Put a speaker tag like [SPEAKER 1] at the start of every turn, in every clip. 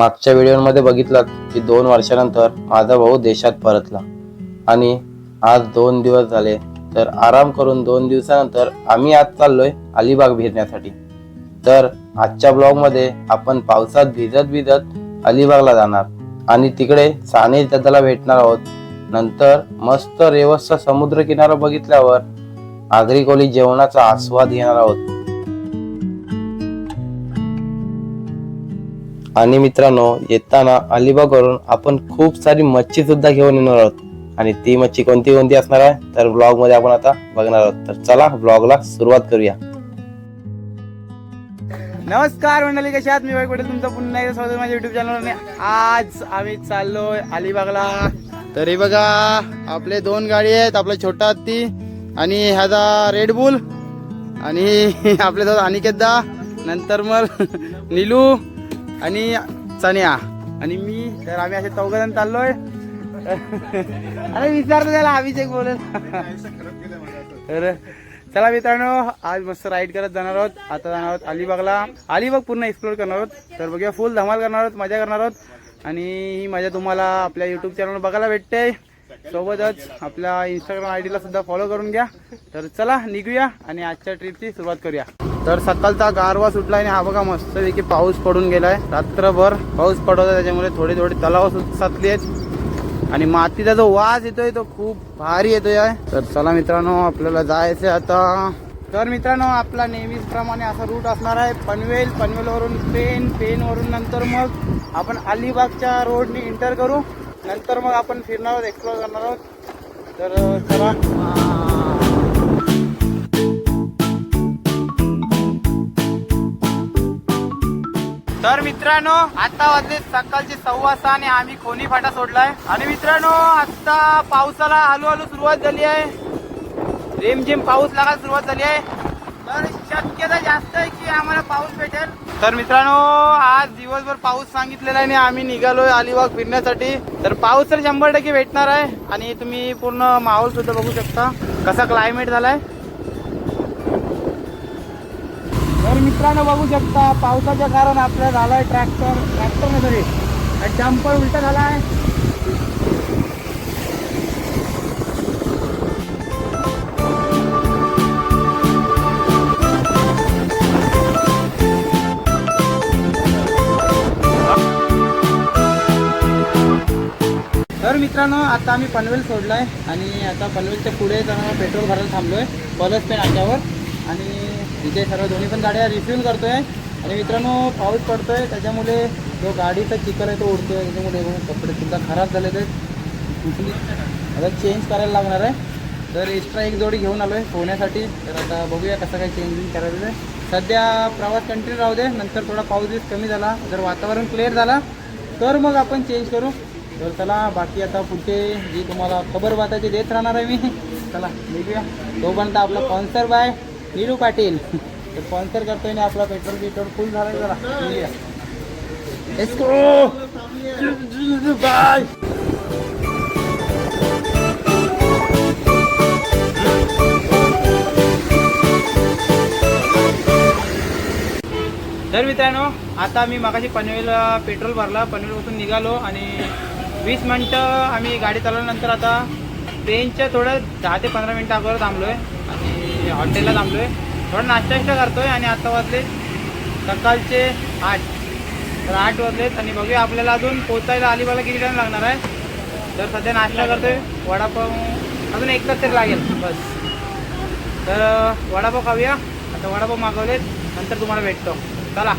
[SPEAKER 1] मागच्या व्हिडिओमध्ये बघितलं की दोन वर्षानंतर माझा भाऊ देशात परतला. आणि आज दोन दिवस झाले तर आराम करून दोन दिवसानंतर आम्ही आज चाललोय अलिबाग भिरण्यासाठी तर आजच्या ब्लॉगमध्ये आपण पावसात भिजत भिजत अलिबागला जाणार. आणि तिकडे साने दादाला भेटणार आहोत. नंतर मस्त रेवसचा समुद्र किनारा बघितल्यावर आगरी कोली जेवणाचा आस्वाद घेणार आहोत. आणि मित्रांनो येताना अलिबागवरून आपण खूप सारी मच्छी सुद्धा घेऊन येणार आहोत. आणि ती मच्छी कोणती कोणती असणार आहे तर ब्लॉगमध्ये आपण आता बघणार आहोत. तर चला ब्लॉगला सुरुवात करूया.
[SPEAKER 2] नमस्कार मंडळी कशा आहात? मी वाईक पटेल तुमचं पुन्हा एकदा स्वागत माझ्या युट्यूब चॅनलवर आज आम्ही चाललोय अलिबागला. तरी बघा आपले दोन गाडी आहेत आपला छोटा हत्ती आणि ह्याचा रेड बुल आणि आपले दोन अनिकेतदा नंतर मग निलू आणि चण्या आणि मी तर आम्ही असे चौघजण चाललोय. अरे विचारतो त्याला अभिषेक बोलेल तर चला मित्रांनो आज मस्त राईड करत जाणार आहोत. आता जाणार आहोत अलिबागला. अलिबाग पूर्ण एक्सप्लोर करणार आहोत. तर बघूया फुल धमाल करणार आहोत मजा करणार आहोत. आणि ही मजा तुम्हाला आपल्या युट्यूब चॅनलवर बघायला भेटते. सोबतच आपल्या इंस्टाग्राम आय डीला सुद्धा फॉलो करून घ्या. तर चला निघूया आणि आजच्या ट्रिपची सुरुवात करूया. तर सकाळचा गारवा सुटला आणि हा बघा मस्त की पाऊस पडून गेलाय. रात्रभर पाऊस पडत आहे त्याच्यामुळे थोडे थोडे तलाव सु- साचली आहेत. आणि मातीचा जो वास येतोय तो खूप भारी येतोय आहे. तर चला मित्रांनो आपल्याला जायचं आता. तर मित्रांनो आपला नेहमीप्रमाणे असा रूट असणार आहे पनवेल. पनवेलवरून पेन पेनवरून नंतर मग आपण अलिबागच्या रोडने इंटर करू. नंतर मग आपण फिरणार आहोत एक्सप्लोर करणार आहोत. तर चला. तर मित्रांनो आता वाजले सकाळचे सव्वा सहा आणि आम्ही खोनी फाटा सोडलाय. आणि मित्रांनो आता पावसाला हळूहळू सुरुवात झाली आहे. रेमझेम पाऊस लागायला सुरुवात झाली आहे. तर शक्यता जास्त आहे की आम्हाला पाऊस भेटेल. तर मित्रांनो आज दिवसभर पाऊस सांगितलेला आहे आणि आम्ही निघालोय अलिबाग फिरण्यासाठी. तर पाऊस तर शंभर टक्के भेटणार आहे. आणि तुम्ही पूर्ण माहोल सुद्धा बघू शकता. कसा क्लायमेट झालाय. तर मित्रांनो बघू शकता पावसाच्या कारण आपल्या आहे ट्रॅक्टर ट्रॅक्टर नाही तरी डंपर उलटा आहे तर मित्रांनो आता आम्ही पनवेल सोडलाय. आणि आता पनवेलच्या पुढे जाणार पेट्रोल भरायला थांबलोय. पलस पेन आल्यावर आणि तिथे सर्व दोन्ही पण गाड्या रिफ्यूल करतोय. आणि मित्रांनो पाऊस पडतोय त्याच्यामुळे जो गाडीचा चिकर आहे तो उडतोय. त्याच्यामुळे कपडे सुद्धा खराब झालेले कुठली आता चेंज करायला लागणार आहे. तर एक्स्ट्रा एक जोडी घेऊन आलोय पोहण्यासाठी. तर आता बघूया कसं काय चेंजिंग करायचं आहे. सध्या प्रवास कंटिन्यू राहू दे नंतर थोडा पाऊस दिवस कमी झाला जर वातावरण क्लिअर झाला तर मग आपण चेंज करू. तर चला बाकी आता पुढचे जी तुम्हाला खबर बाताची देत राहणार आहे मी. चला निघूया. तोपर्यंत आपला कॉन्सर्व आहे नीरू पाटील. तर स्पॉन्सर करतोय ना आपला पेट्रोल पेट्रोल फुल झाला जरा. बाय तर मित्रांनो आता मी मगाशी पनवेल पेट्रोल भरला. पनवेलपासून निघालो आणि वीस मिनटं आम्ही गाडी चालवल्यानंतर आता ट्रेनच्या थोडं दहा ते पंधरा मिनटं अगोदर थांबलो आहे आणि हॉटेलला थांबलो आहे थोडा नाश्ता बिष्टा करतो आहे आणि आता वाजले सकाळचे आठ. तर आठ वाजलेत आणि बघूया आपल्याला अजून पोचायला अलिबागला किती टाईम लागणार आहे. तर सध्या नाश्ता करतोय. वडापाव अजून एक तास तरी लागेल. बस. तर वडापाव खाऊया. आता वडापाव मागवलेत. नंतर तुम्हाला भेटतो. चला.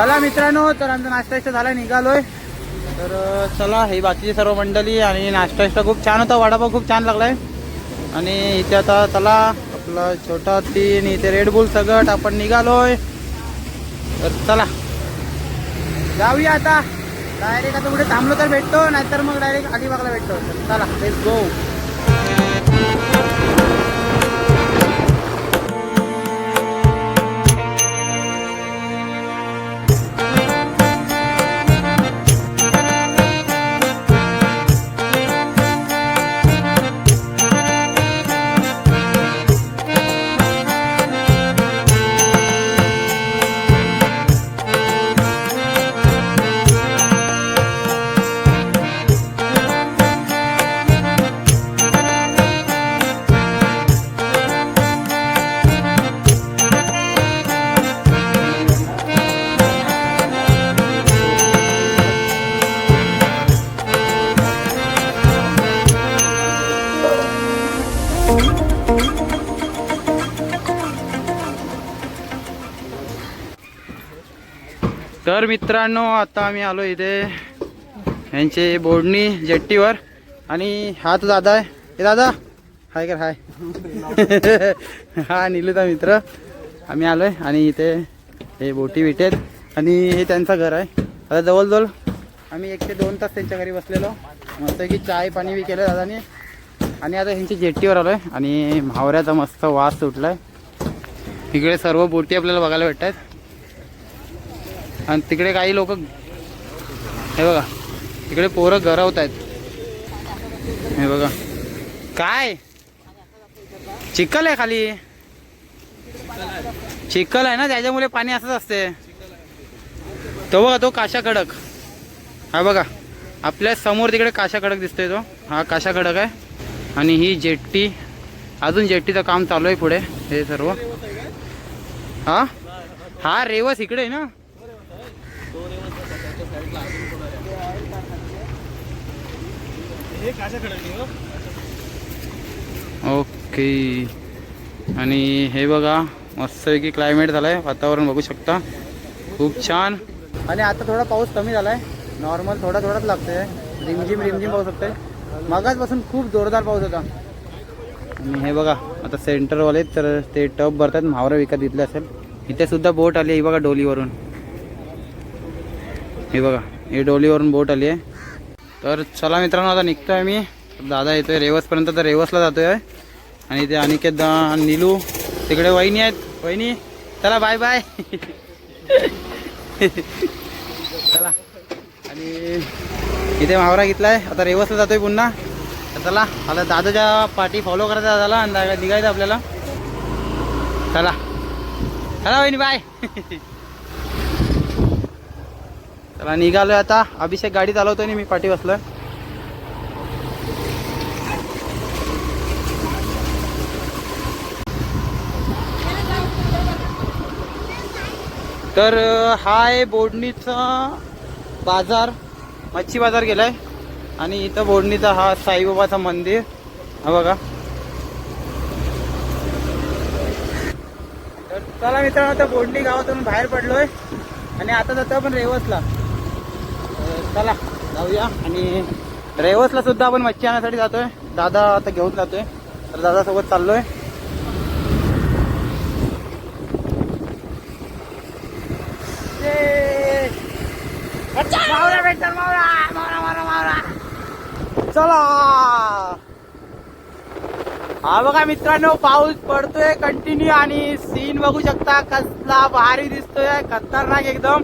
[SPEAKER 2] चला मित्रांनो तर आमचा नाश्ता इष्ट झाला निघालोय. तर चला हे बाकीची सर्व मंडळी आणि नाश्ता इष्ट खूप छान होता वडापाव खूप छान लागलाय. आणि इथे आता चला आपला छोटा तीन इथे रेड बुल सगट आपण निघालोय. तर चला. जाऊया आता. डायरेक्ट आता कुठे थांबलो तर भेटतो नाहीतर मग डायरेक्ट अलिबागला भेटतो. चला लेट्स गो तर मित्रांनो आता आम्ही आलो इथे यांचे बोडणी जेट्टीवर. आणि हा तर दादा आहे. हे दादा हाय कर हाय. हा निलूचा मित्र. आम्ही आलो आहे आणि इथे हे बोटी बिटी आणि हे त्यांचं घर आहे. आता जवळजवळ आम्ही एक ते दोन तास त्यांच्या घरी बसलेलो. मस्त की चाय पाणी बी केलं दादाने. आणि आता ह्यांची जेट्टीवर आलो आहे आणि म्हावऱ्याचा मस्त वास सुटलाय. इकडे सर्व बोटी आपल्याला बघायला भेटतात आणि तिकडे काही लोक हे बघा तिकडे पोरं गरवत आहेत हे बघा. काय? चिखल आहे खाली. चिखल आहे ना त्याच्यामुळे पाणी असंच असते. तो बघा तो काशा खडक हा बघा आपल्यासमोर तिकडे काशा खडक दिसतोय तो. हा काशा खडक आहे. आणि ही जेट्टी. अजून जेट्टीचं काम चालू आहे पुढे हे सर्व. हा? हा रेवस इकडे आहे ना? ओके. आणि हे बघा मस्तपैकी क्लायमेट झालंय. वातावरण बघू शकता. खूप छान. आणि आता थोडा पाऊस कमी झालाय. नॉर्मल थोडा थोडाच लागतोय. रिमझिम रिमझिम पाऊस होतोय. मगाचपासून खूप जोरदार पाऊस होता. आणि हे बघा आता सेंटरवाले तर ते टप भरतात म्हावरं विकत घेतले असेल. इथे सुद्धा बोट आली आहे बघा डोलीवरून. हे बघा हे डोलीवरून बोट आली आहे. तर चला मित्रांनो आता निघतो आहे मी. दादा येतोय रेवसपर्यंत तर रेवसला जातोय. आणि ते अनिकेत दा निलू तिकडे वहिनी आहेत. वहिनी चला बाय बाय चला. आणि इथे मावरा घेतलाय. आता रेवसला जातोय पुन्हा. तर चला आता दादाच्या पाठी फॉलो करायचा दादाला आणि दा- निघायचं आपल्याला. चला. चला वहिनी बाय चला निघालोय आता. अभिषेक गाडी चालवतोय आणि मी पाठी बसलोय. तर हा आहे बोडणीचा बाजार. मच्छी बाजार गेलाय. आणि इथं बोडणीचा हा साईबाबाचं मंदिर. हा बघा. तर चला मित्रांनो आता बोडणी गावातून बाहेर पडलोय. आणि आता जातो आपण रेवसला. चला जाऊया. आणि रेवसला सुद्धा आपण मच्छी आणण्यासाठी जातोय. दादा आता घेऊन जातोय. तर दादा सोबत चाललोय! चला. हा बघा मित्रांनो पाऊस पडतोय कंटिन्यू आणि सीन बघू शकता कसला भारी दिसतोय. खतरनाक एकदम.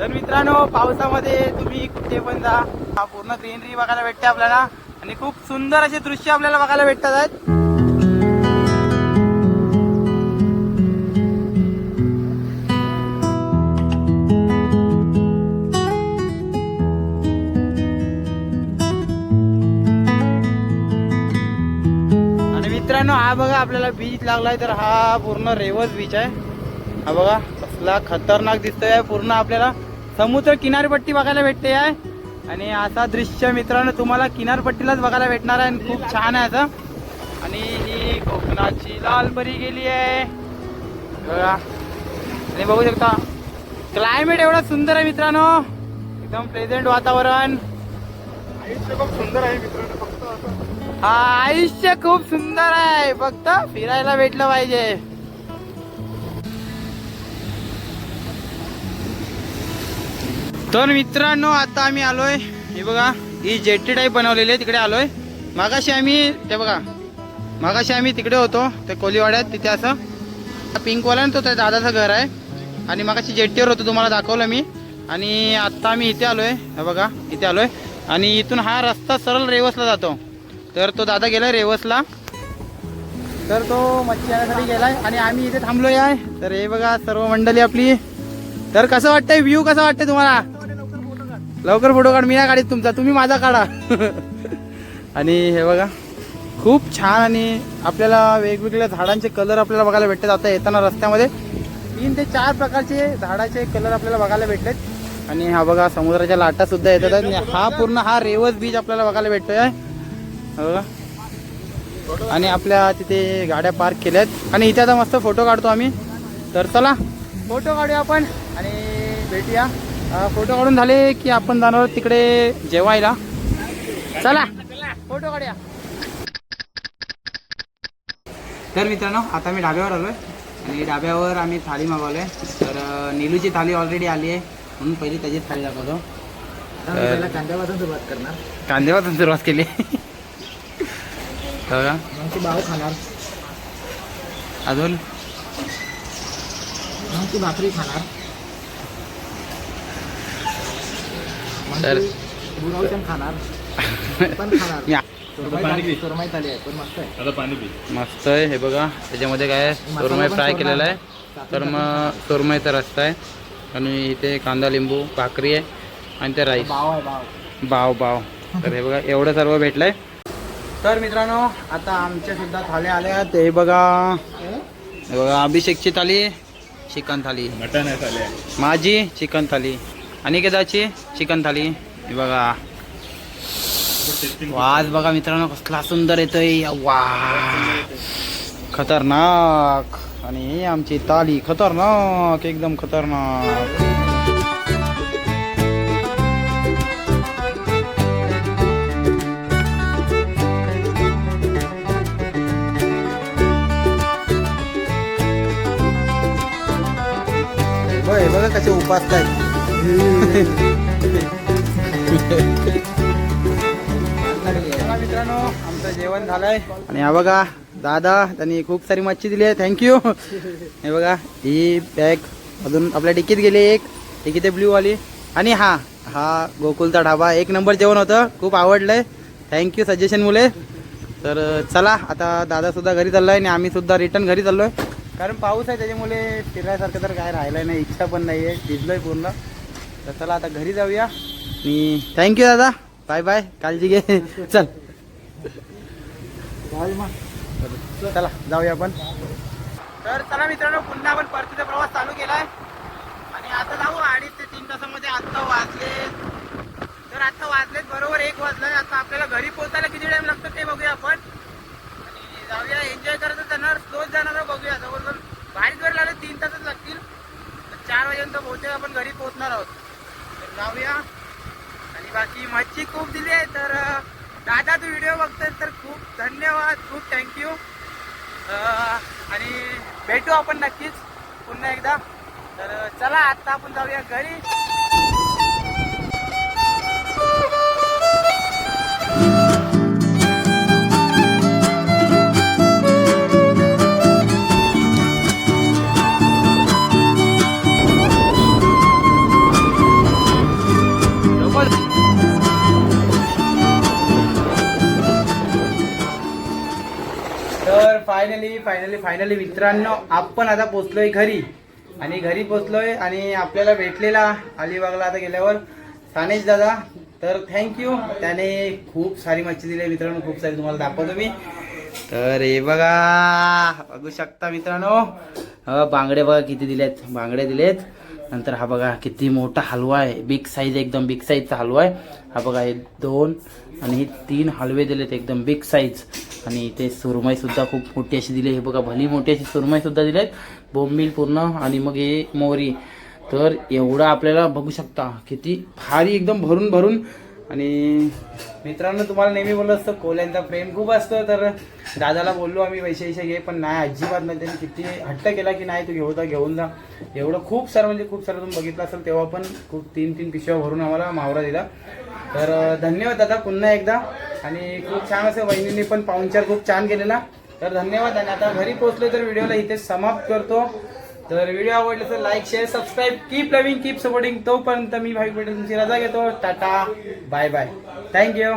[SPEAKER 2] तर मित्रांनो पावसामध्ये तुम्ही कुठे पण जा. हा पूर्ण ग्रीनरी बघायला भेटते आपल्याला. आणि खूप सुंदर असे दृश्य आपल्याला बघायला भेटतात आहेत. आणि मित्रांनो हा बघा आपल्याला बीच लागलाय तर हा पूर्ण रेवस बीच आहे. हा बघा. कसला खतरनाक दिसतोय पूर्ण आपल्याला समुद्र किनारपट्टी बघायला भेटते आहे. आणि असा दृश्य मित्रांनो तुम्हाला किनारपट्टीलाच बघायला भेटणार आहे. आणि खूप छान आहे असं. आणि ही कोकणाची लालपरी गेली आहे. आणि बघू शकता क्लायमेट एवढा सुंदर आहे मित्रांनो. एकदम प्लेझेंट वातावरण. हा आयुष्य खूप सुंदर आहे. फक्त फिरायला भेटलं पाहिजे. तर मित्रांनो आता आम्ही आलोय. हे बघा ही जेटी टाईप बनवलेली आहे तिकडे आलोय. मागाशी आम्ही ते बघा मागाशी आम्ही तिकडे होतो ते कोलीवाड्यात तिथे असं पिंकवाला ना तो त्या दादाचं घर आहे. आणि मागाशी जेटीवर होतो तुम्हाला दाखवलं मी. आणि आत्ता आम्ही इथे आलोय हे बघा इथे आलोय. आणि इथून हा रस्ता सरळ रेवसला जातो. तर तो दादा गेलाय रेवसला. तर तो मच्छी आणण्यासाठी गेलाय. आणि आम्ही इथे थांबलोय आहे. तर हे बघा सर्व मंडळी आपली. तर कसं वाटतंय व्ह्यू कसं वाटतंय तुम्हाला? लवकर फोटो काढ मी नाही काढीत तुमचा तुम्ही माझा काढा. आणि हे बघा खूप छान आणि आपल्याला वेगवेगळ्या झाडांचे कलर आपल्याला बघायला भेटतात. आता येताना रस्त्यामध्ये तीन ते चार प्रकारचे झाडाचे कलर आपल्याला बघायला भेटलेत. आणि हा बघा समुद्राच्या लाटा सुद्धा येतात आणि हा पूर्ण हा रेवस बीच आपल्याला बघायला भेटतोय. बघा. आणि आपल्या तिथे गाड्या पार्क केल्यात. आणि इथे आता मस्त फोटो काढतो आम्ही. तर चला फोटो काढूया आपण आणि भेटूया. फोटो काढून झाले की आपण जाणार तिकडे जेवायला. चला. फोटो काढूया. तर मित्रांनो आता मी डाब्यावर आलोय. आणि डाब्यावर आम्ही थाळी मागवलोय. तर नीलूची थाळी ऑलरेडी आली आहे. म्हणून पहिली त्याची थाळी दाखवतो.
[SPEAKER 3] कांद्यापासून सुरुवात करणार.
[SPEAKER 2] कांदेवातून सुरुवात केली.
[SPEAKER 3] भाव खाणार.
[SPEAKER 2] अजून?
[SPEAKER 3] भाकरी खाणार मग
[SPEAKER 2] तर-
[SPEAKER 3] ती गुलाबजाम खाणार पण खाणार
[SPEAKER 2] या.
[SPEAKER 3] सुरमई थाली- सुरमई थाली आहे पण मस्त आहे.
[SPEAKER 2] मस्त आहे. हे बघा त्याच्यामध्ये काय आहे? सुरमई
[SPEAKER 3] पण
[SPEAKER 2] फ्राय केलेला आहे. तर मग सुरमईचा रस्ता आहे. आणि इथे कांदा लिंबू भाकरी आहे. आणि ते राईस
[SPEAKER 3] भाव आहे भाव.
[SPEAKER 2] बाव बाव तर हे बघा एवढं सर्व भेटलंय. तर मित्रांनो आता आमच्या सुद्धा थाल्या आल्या. ते बघा. हे? बघा अभिषेकची थाली चिकन थाली.
[SPEAKER 4] मटन आहे
[SPEAKER 2] माझी चिकन थाली. अनिकेताची चिकन थाली. हे बघा. वाज बघा मित्रांनो कसला सुंदर येतोय. वा. खतरनाक. आणि आमची ताली खतरनाक एकदम खतरनाक. बघा कसे उपास मित्रांनो आमचं जेवण झालंय. आणि हा बघा दादा त्यांनी खूप सारी मच्छी दिली आहे. थँक्यू हे बघा ही बॅग अजून आपल्या डिकीत गेली एक. डिकीत ब्ल्यू वाली. आणि हा हा गोकुलचा ढाबा. एक नंबर जेवण होतं. खूप आवडलंय. थँक्यू सजेशन मुले. तर चला आता दादा सुद्धा घरी चाललोय आणि आम्ही सुद्धा रिटर्न घरी चाललोय. कारण पाऊस आहे त्याच्यामुळे फिरायसारखं तर काय राहिलं नाही. इच्छा पण नाही आहे भिजलोय पूर्ण. तर चला आता घरी जाऊया. आणि थँक्यू दादा. बाय बाय काळजी घे. चल. चला जाऊया आपण. तर चला मित्रांनो पुन्हा आपण परतीचा प्रवास चालू केलाय. आणि आता जाऊ अडीच ते तीन तासामध्ये. आत्ता वाजले. तर आता वाजलेत बरोबर एक वाजलाय आता आपल्याला घरी पोहोचायला किती टाइम लागतो ते बघूया आपण. आणि जाऊया एन्जॉय करत जाणार स्लोच जाणार बघूया. जवळजवळ बाहेर जर लागले तीन तासच लागतील. तर चार वाजेपर्यंत बहुतेक आपण घरी पोहोचणार आहोत. जाऊया. आणि बाकी मच्छी खूप दिली आहे तर दादा तू व्हिडिओ बघतोय तर खूप धन्यवाद खूप थँक्यू आणि भेटू आपण नक्कीच पुन्हा एकदा. तर चला आत्ता आपण जाऊया घरी. फायनली फायनली फायनली मित्रांनो आपण आता पोचलोय घरी. आणि घरी पोचलोय आणि आपल्याला भेटलेला अलिबागला आता गेल्यावर सानेश दादा. तर थँक्यू त्याने खूप सारी मच्छी दिली आहे मित्रांनो खूप सारी तुम्हाला दाखवतो मी. तर हे बघा बघू शकता मित्रांनो. बांगडे बघा किती दिलेत बांगडे दिलेत. नंतर हा बघा किती मोठा हलवा आहे. बिग साईज एकदम बिग साईजचा हलवा आहे. हा बघा हे दोन आणि हे तीन हलवे दिलेत एकदम बिग साईज आणि इथे सुरमईसुद्धा खूप मोठी अशी दिली हे बघा भली मोठी अशी सुरमईसुद्धा दिली दिलेत. बोंबील पूर्ण आणि मग हे मोहरी. तर एवढं आपल्याला बघू शकता. किती भारी एकदम भरून भरून आणि मित्रांनो तुम्हाला नेहमी बोललं असतं कोल्यांचा प्रेम खूप असतं. तर दादाला बोललो आम्ही पैसे पैसे घे पण नाही अजिबात नाही. त्यांनी किती हट्ट केला की नाही तू घेऊ जा घेऊन जा. एवढं खूप सारं म्हणजे खूप सारं तुम्ही बघितलं असेल तेव्हा पण खूप तीन तीन पिशव्या भरून आम्हाला मावरा दिला. तर धन्यवाद दादा पुन्हा एकदा. आणि खूप छान असं वहिनींनी पण पाहुणचार खूप छान केलेला. तर धन्यवाद आणि आता घरी पोहोचलो तर व्हिडिओला इथे समाप्त करतो. तर व्हिडिओ आवडला तर like share subscribe keep loving keep supporting तोपर्यंत मी भाई पटेल तुमची रजा घेतो. टाटा. Bye bye thank you